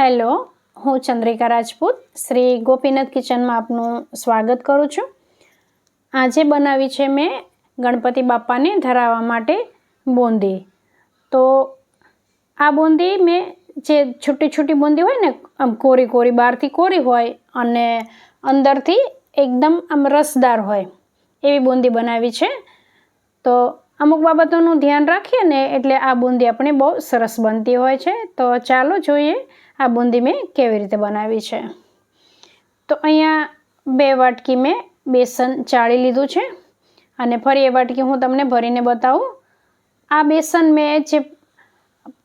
Hello, હું ચંદ્રિકા રાજપૂત, શ્રી ગોપીનાથ કિચનમાં આપનું સ્વાગત કરું છું. આજે બનાવી છે મેં ગણપતિ બાપાને ધરાવવા માટે બૂંદી. તો આ બૂંદી મેં જે છૂટી છૂટી બૂંદી હોય ને, આમ કોરી કોરી બહારથી કોરી હોય અને અંદરથી એકદમ આમ રસદાર હોય એવી બૂંદી બનાવી છે. તો અમુક બાબતોનું ધ્યાન રાખીએ ને એટલે આ બૂંદી આપણી બહુ સરસ બનતી હોય છે. તો ચાલો જોઈએ આ બૂંદી મેં કેવી રીતે બનાવી છે. તો અહીંયા બે વાટકી મેં બેસન ચાળી લીધું છે અને ફરી એ વાટકી હું તમને ભરીને બતાવું. આ બેસન મેં જે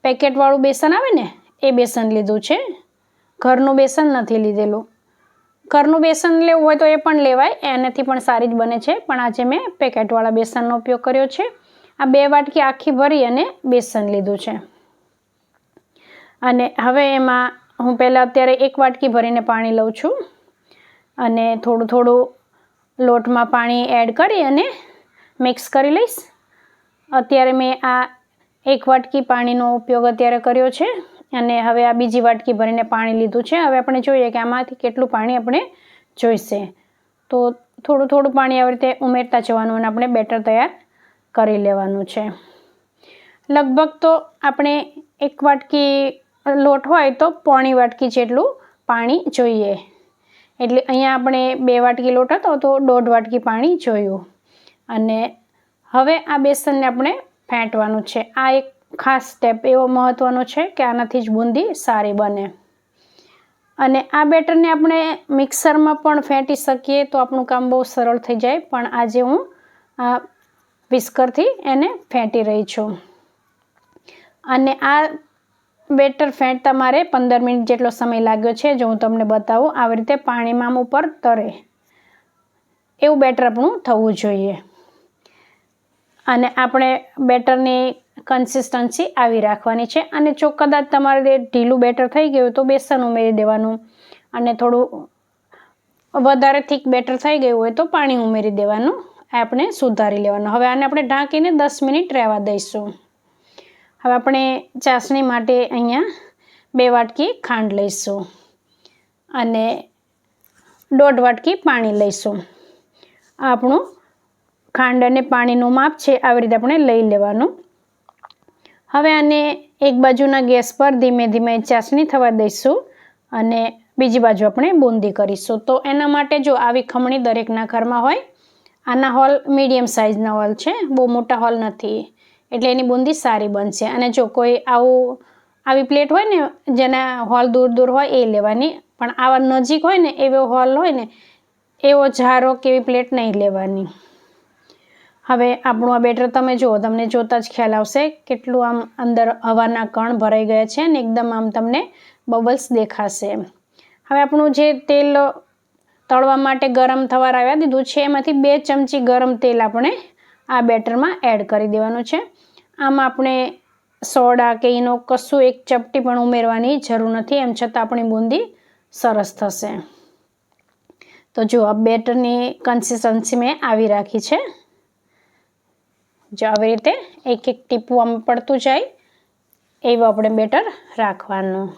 પેકેટવાળું બેસન આવે ને, એ બેસન લીધું છે. ઘરનું બેસન નથી લીધેલું. ઘરનું બેસન લેવું હોય તો એ પણ લેવાય, એનાથી પણ સારી જ બને છે. પણ આજે મેં પેકેટવાળા બેસનનો ઉપયોગ કર્યો છે. આ બે વાટકી આખી ભરી અને બેસન લીધું છે. અને હવે એમાં હું પહેલાં અત્યારે એક વાટકી ભરીને પાણી લઉં છું. અને થોડું થોડું લોટમાં પાણી એડ કરી અને મિક્સ કરી લઈશ. અત્યારે મેં આ એક વાટકી પાણીનો ઉપયોગ અત્યારે કર્યો છે. અને હવે આ બીજી વાટકી ભરીને પાણી લીધું છે. હવે આપણે જોઈએ કે આમાંથી કેટલું પાણી આપણે જોઈશે. તો થોડું થોડું પાણી આવી રીતે ઉમેરતા જવાનું અને આપણે બેટર તૈયાર કરી લેવાનું છે. લગભગ તો આપણે એક વાટકી લોટ હોય તો પોણી વાટકી જેટલું પાણી જોઈએ. એટલે અહીંયા આપણે બે વાટકી લોટ હતો તો દોઢ વાટકી પાણી જોયું. અને હવે આ બેસનને આપણે ફેંટવાનું છે. આ એક ખાસ સ્ટેપ એવો મહત્ત્વનો છે કે આનાથી જ બૂંદી સારી બને. અને આ બેટરને આપણે મિક્સરમાં પણ ફેંટી શકીએ તો આપણું કામ બહુ સરળ થઈ જાય, પણ આજે હું આ વિસ્કરથી એને ફેંટી રહી છું. અને આ બેટર ફેંટતા મારે પંદર મિનિટ જેટલો સમય લાગ્યો છે, જો હું તમને બતાવું આવી રીતે પાણીમાં ઉપર તરે. એવું બેટર આપણું થવું જોઈએ. અને આપણે બેટરની કન્સિસ્ટન્સી આવી રાખવાની છે. અને જો કદાચ તમારે ઢીલું બેટર થઈ ગયું તો બેસન ઉમેરી દેવાનું. અને થોડું વધારે થીક બેટર થઈ ગયું હોય તો પાણી ઉમેરી દેવાનું. આપણે સુધારી લેવાનું. હવે આને આપણે ઢાંકીને દસ મિનિટ રહેવા દઈશું. હવે આપણે ચાસણી માટે અહીંયા બે વાટકી ખાંડ લઈશું. અને દોઢ વાટકી પાણી લઈશું. આપણું ખાંડ અને પાણીનું માપ છે, આવી રીતે આપણે લઈ લેવાનું. હવે આને એક બાજુના ગેસ પર ધીમે ધીમે ચાસણી થવા દઈશું અને બીજી બાજુ આપણે બૂંદી કરીશું. તો એના માટે જો આવી ખમણી દરેકના ઘરમાં હોય, આના હોલ મીડિયમ સાઇઝના હોલ છે, બહુ મોટા હોલ નથી, એટલે એની બૂંદી સારી બનશે. અને જો કોઈ આવું, આવી પ્લેટ હોય ને, જેના હોલ દૂર દૂર હોય, એ લેવાની. પણ આવા નજીક હોય ને, એવો હોલ હોય ને, એવો ઝારો કે એવી પ્લેટ નહીં લેવાની. હવે આપણું આ બેટર તમે જુઓ, તમને જોતાં જ ખ્યાલ આવશે કેટલું આમ અંદર હવાના કણ ભરાઈ ગયા છે અને એકદમ આમ તમને બબલ્સ દેખાશે. હવે આપણું જે તેલ તળવા માટે ગરમ થવા આવ્યા દીધું છે, એમાંથી બે ચમચી ગરમ તેલ આપણે આ બેટરમાં એડ કરી દેવાનું છે. આમ આપણે સોડા કે એનો કશું એક ચપટી પણ ઉમેરવાની જરૂર નથી, એમ છતાં આપણી બૂંદી સરસ થશે. તો જો આ બેટરની કન્સિસ્ટન્સી મેં આવી રાખી છે. જો આવી રીતે એક એક ટીપું આમ પડતું જાય, એવું આપણે બેટર રાખવાનું.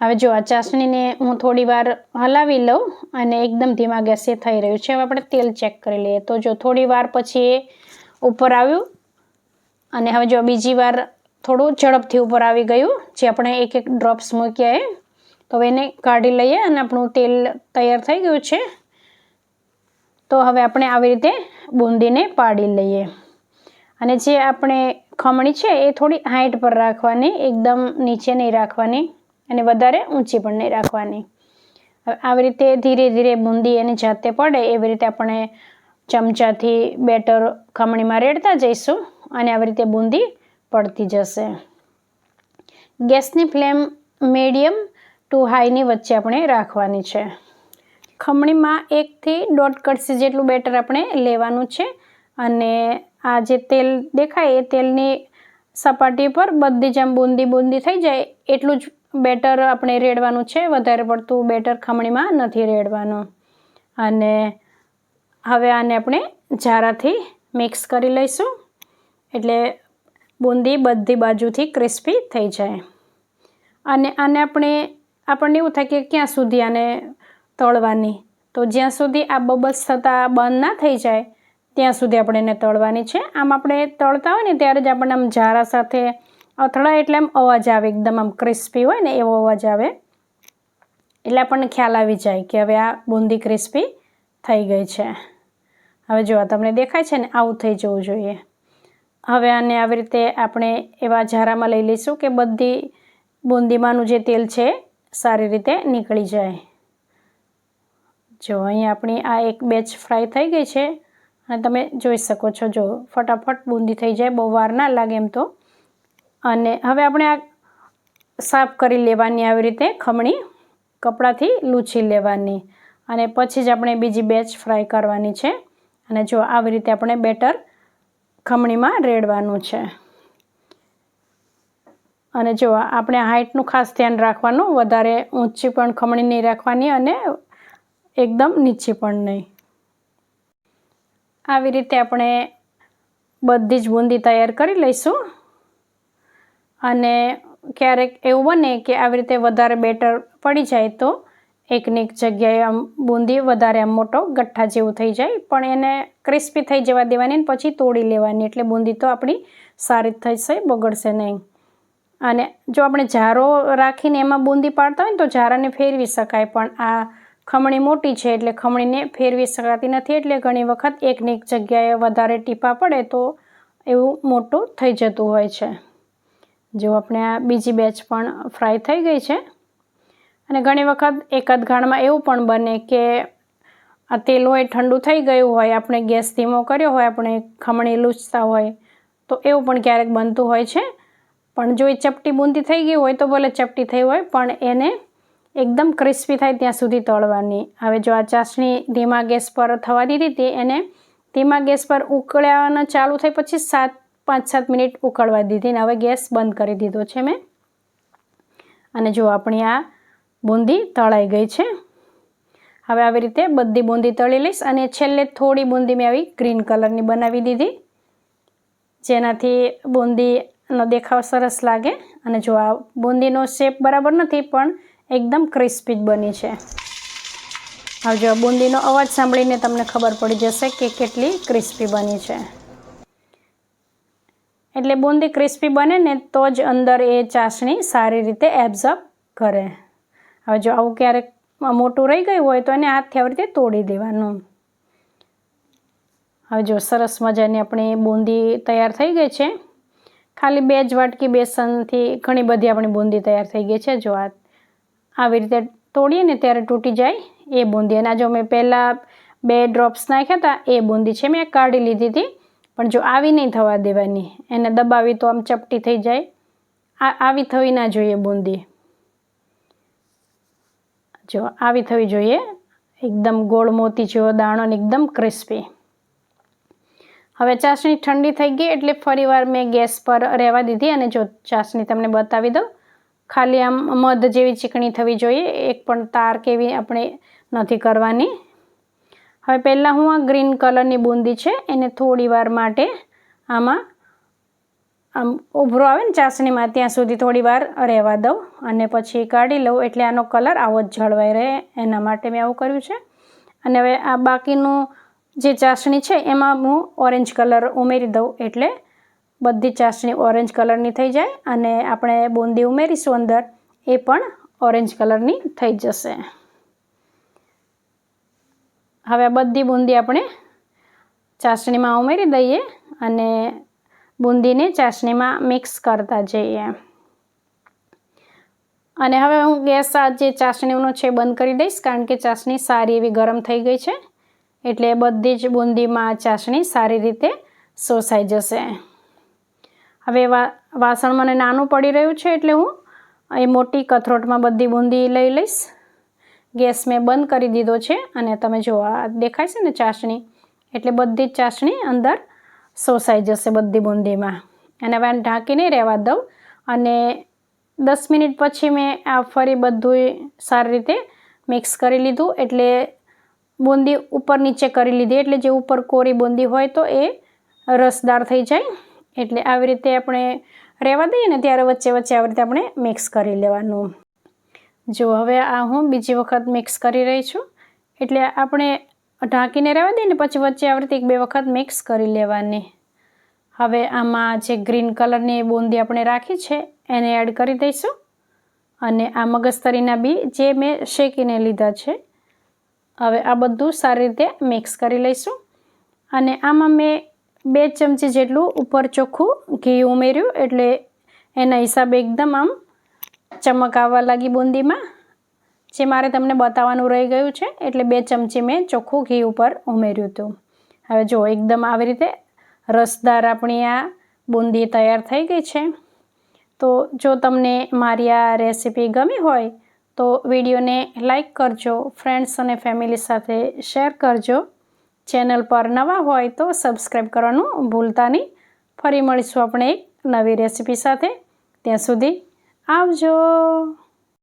હવે જો આ ચાસણીને હું થોડી વાર હલાવી લઉં અને એકદમ ધીમા ગેસે થઈ રહ્યું છે, હવે આપણે તેલ ચેક કરી લઈએ. તો જો થોડી વાર પછી એ ઉપર આવ્યું અને હવે જો બીજી વાર થોડું ઝડપથી ઉપર આવી ગયું, જે આપણે એક એક ડ્રોપ્સ મૂક્યા એ, તો હવે એને કાઢી લઈએ અને આપણું તેલ તૈયાર થઈ ગયું છે. તો હવે આપણે આવી રીતે બૂંદીને પાડી લઈએ. અને જે આપણે ખમણી છે, એ થોડી હાઈટ પર રાખવાની, એકદમ નીચે નહીં રાખવાની અને વધારે ઊંચી પણ નહીં રાખવાની. આવી રીતે ધીરે ધીરે બુંદી એની જાતે પડે, એવી રીતે આપણે ચમચાથી બેટર ખમણીમાં રેડતા જઈશું અને આવી રીતે બુંદી પડતી જશે. ગેસની ફ્લેમ મીડિયમ ટુ હાઈની વચ્ચે આપણે રાખવાની છે. ખમણીમાં એકથી દોઢ કડસી જેટલું બેટર આપણે લેવાનું છે અને આ જે તેલ દેખાય એ તેલની સપાટી પર બધી જ આમ બૂંદી બૂંદી થઈ જાય, એટલું જ બેટર આપણે રેડવાનું છે. વધારે પડતું બેટર ખમણીમાં નથી રેડવાનું. અને હવે આને આપણે ઝારાથી મિક્સ કરી લઈશું. એટલે બૂંદી બધી બાજુથી ક્રિસ્પી થઈ જાય. અને આને આપણે, આપણને એવું થાય કે ક્યાં સુધી આને તળવાની. તો જ્યાં સુધી આ બબલ્સ થતાં બંધ ના થઈ જાય ત્યાં સુધી આપણે એને તળવાની છે. આમ આપણે તળતા હોય ને ત્યારે જ આપણને આમ ઝારા સાથે અથડાય એટલે આમ અવાજ આવે, એકદમ આમ ક્રિસ્પી હોય ને એવો અવાજ આવે. એટલે આપણને ખ્યાલ આવી જાય કે હવે આ બુંદી ક્રિસ્પી થઈ ગઈ છે. હવે જો તમને દેખાય છે ને, આવું થઈ જવું જોઈએ. હવે આને આવી રીતે આપણે એવા ઝારામાં લઈ લઈશું કે બધી બુંદીમાંનું જે તેલ છે સારી રીતે નીકળી જાય. જો અહીં આપણી આ એક બેચ ફ્રાય થઈ ગઈ છે. અને તમે જોઈ શકો છો. જો, ફટાફટ બુંદી થઈ જાય, બહુ વાર ના લાગે એમ તો. અને હવે આપણે આ સાફ કરી લેવાની આવી રીતે ખમણી કપડાથી લૂછી લેવાની. અને પછી જ આપણે બીજી બેચ ફ્રાય કરવાની છે. અને જો આવી રીતે આપણે બેટર ખમણીમાં રેડવાનું છે. અને જો, આપણે હાઇટનું ખાસ ધ્યાન રાખવાનું. વધારે ઊંચી પણ ખમણી નહીં રાખવાની અને એકદમ નીચી પણ નહીં. આવી રીતે આપણે બધી જ બુંદી તૈયાર કરી લઈશું. અને ક્યારેક એવું બને કે આવી રીતે વધારે બેટર પડી જાય તો એકની એક જગ્યાએ આમ બુંદી વધારે આમ મોટો ગઠ્ઠા જેવું થઈ જાય. પણ એને ક્રિસ્પી થઈ જવા દેવાની ને પછી તોડી લેવાની. એટલે બુંદી તો આપણી સારી થશે, બગડશે નહીં. અને જો આપણે જારો રાખીને એમાં બુંદી પાડતા હોય ને તો જારાને ફેરવી શકાય. પણ આ ખમણી મોટી છે એટલે ખમણીને ફેરવી શકાતી નથી એટલે ઘણી વખત એકની એક જગ્યાએ વધારે ટીપા પડે તો એવું મોટું થઈ જતું હોય છે. જો આપણે આ બીજી બેચ પણ ફ્રાય થઈ ગઈ છે અને ઘણી વખત એકાદ ઘાણમાં એવું પણ બને કે આ તેલ હોય ઠંડુ થઈ ગયું હોય, આપણે ગેસ ધીમો કર્યો હોય, આપણે ખમણી લૂછતા હોય, તો એવું પણ ક્યારેક બનતું હોય છે. પણ જો એ ચપટી બૂંદી થઈ ગઈ હોય તો ભલે ચપટી થઈ હોય, પણ એને એકદમ ક્રિસ્પી થાય ત્યાં સુધી તળવાની. હવે જો આ ચાસણી ધીમા ગેસ પર થવા દીધી હતી, એને ધીમા ગેસ પર ઉકળ્યાનો ચાલુ થઈ પછી સાત, પાંચ, સાત મિનિટ ઉકળવા દીધી ને હવે ગેસ બંધ કરી દીધો છે મેં. અને જો આપણી આ બુંદી તળાઈ ગઈ છે, હવે આવી રીતે બધી બુંદી તળી લઈશ અને છેલ્લે થોડી બુંદી મેં આવી ગ્રીન કલરની બનાવી દીધી, જેનાથી બુંદીનો દેખાવ સરસ લાગે. અને જો આ બુંદીનો શેપ બરાબર નથી, પણ એકદમ ક્રિસ્પી જ બની છે. હવે જો બુંદીનો અવાજ સાંભળીને તમને ખબર પડી જશે કે કેટલી ક્રિસ્પી બની છે. એટલે બુંદી ક્રિસ્પી બને ને તો જ અંદર એ ચાસણી સારી રીતે એબ્ઝર્બ કરે. હવે જો આવું ક્યારેક મોટું રહી ગયું હોય તો એને હાથથી આવી રીતે તોડી દેવાનું. હવે જો સરસ મજાની આપણી બુંદી તૈયાર થઈ ગઈ છે. ખાલી બે જ વાટકી બેસનથી ઘણી બધી આપણી બુંદી તૈયાર થઈ ગઈ છે. જો આ આવી રીતે તોડીએ ને ત્યારે તૂટી જાય એ બુંદી. અને જો મેં પહેલાં બે ડ્રોપ્સ નાખ્યા હતા, એ બુંદી છે મેં કાઢી લીધી હતી. પણ જો આવી નહીં થવા દેવાની, એને દબાવી તો આમ ચપટી થઈ જાય. આ આવી થવી ના જોઈએ બુંદી. જો આવી થવી જોઈએ, એકદમ ગોળ મોતી જેવો દાણો ને એકદમ ક્રિસ્પી હવે ચાસણી ઠંડી થઈ ગઈ એટલે ફરીવાર મેં ગેસ પર રહેવા દીધી અને જો ચાસણી તમને બતાવી દઉં ખાલી આમ મધ જેવી ચીકણી થવી જોઈએ, એક પણ તાર કેવી આપણે નથી કરવાની. હવે પહેલાં હું આ ગ્રીન કલરની બુંદી છે, એને થોડી વાર માટે આમાં આમ ઉભરો આવે ને ચાસણીમાં, ત્યાં સુધી થોડી વાર રહેવા દઉં અને પછી કાઢી લઉં. એટલે આનો કલર આવો જ જળવાઈ રહે, એના માટે મેં આવું કર્યું છે. અને હવે આ બાકીનું જે ચાસણી છે, એમાં હું ઓરેન્જ કલર ઉમેરી દઉં, એટલે બધી ચાસણી ઓરેન્જ કલરની થઈ જાય અને આપણે બુંદી ઉમેરીશું અંદર, એ પણ ઓરેન્જ કલરની થઈ જશે. હવે બધી બુંદી આપણે ચાસણીમાં ઉમેરી દઈએ અને બુંદીને ચાસણીમાં મિક્સ કરતા જઈએ. અને હવે હું ગેસ આ જે ચાસણીનો છે બંધ કરી દઈશ કારણ કે ચાસણી સારી એવી ગરમ થઈ ગઈ છે. એટલે બધી જ બુંદીમાં ચાસણી સારી રીતે શોષાઈ જશે. હવે વાસણ મને નાનું પડી રહ્યું છે એટલે હું એ મોટી કથરોટમાં બધી બુંદી લઈ લઈશ. ગેસ મેં બંધ કરી દીધો છે અને તમે જો આ દેખાય છે ને ચાસણી? એટલે બધી જ ચાસણી અંદર સોસાઈ જશે બધી બુંદીમાં. અને હવે ઢાંકીને રહેવા દઉં અને દસ મિનિટ પછી મેં આ ફરી બધું સારી રીતે મિક્સ કરી લીધું એટલે બુંદી ઉપર નીચે કરી લીધી. એટલે જે ઉપર કોરી બુંદી હોય તો એ રસદાર થઈ જાય. એટલે આવી રીતે આપણે રહેવા દઈએ ને ત્યારે વચ્ચે વચ્ચે આવી રીતે આપણે મિક્સ કરી લેવાનું. જો હવે આ હું બીજી વખત મિક્સ કરી રહી છું, એટલે આપણે ઢાંકીને રહેવા દઈએ ને પછી વચ્ચે આવી રીતે એક બે વખત મિક્સ કરી લેવાની. હવે આમાં જે ગ્રીન કલરની બુંદી આપણે રાખી છે, એને એડ કરી દઈશું. અને આ મગજતરીના બી જે મેં શેકીને લીધા છે, હવે આ બધું સારી રીતે મિક્સ કરી લઈશું. અને આમાં મેં બે ચમચી જેટલું ઉપર ચોખ્ખું ઘી ઉમેર્યું એટલે એના હિસાબે એકદમ આમ ચમક આવવા લાગી બુંદીમાં, જે મારે તમને બતાવવાનું રહી ગયું છે એટલે બે ચમચી મેં ચોખ્ખું ઘી ઉપર ઉમેર્યું હતું. હવે જો એકદમ આવી રીતે રસદાર આપણી આ બુંદી તૈયાર થઈ ગઈ છે. તો જો તમને મારી આ રેસીપી ગમી હોય તો વિડીયોને લાઈક કરજો, ફ્રેન્ડ્સ અને ફેમિલી સાથે શેર કરજો. ચેનલ પર નવા હોય તો સબસ્ક્રાઈબ કરવાનું ભૂલતા નહીં. ફરી મળીશું આપણે એક નવી રેસીપી સાથે. ત્યાં સુધી આવજો.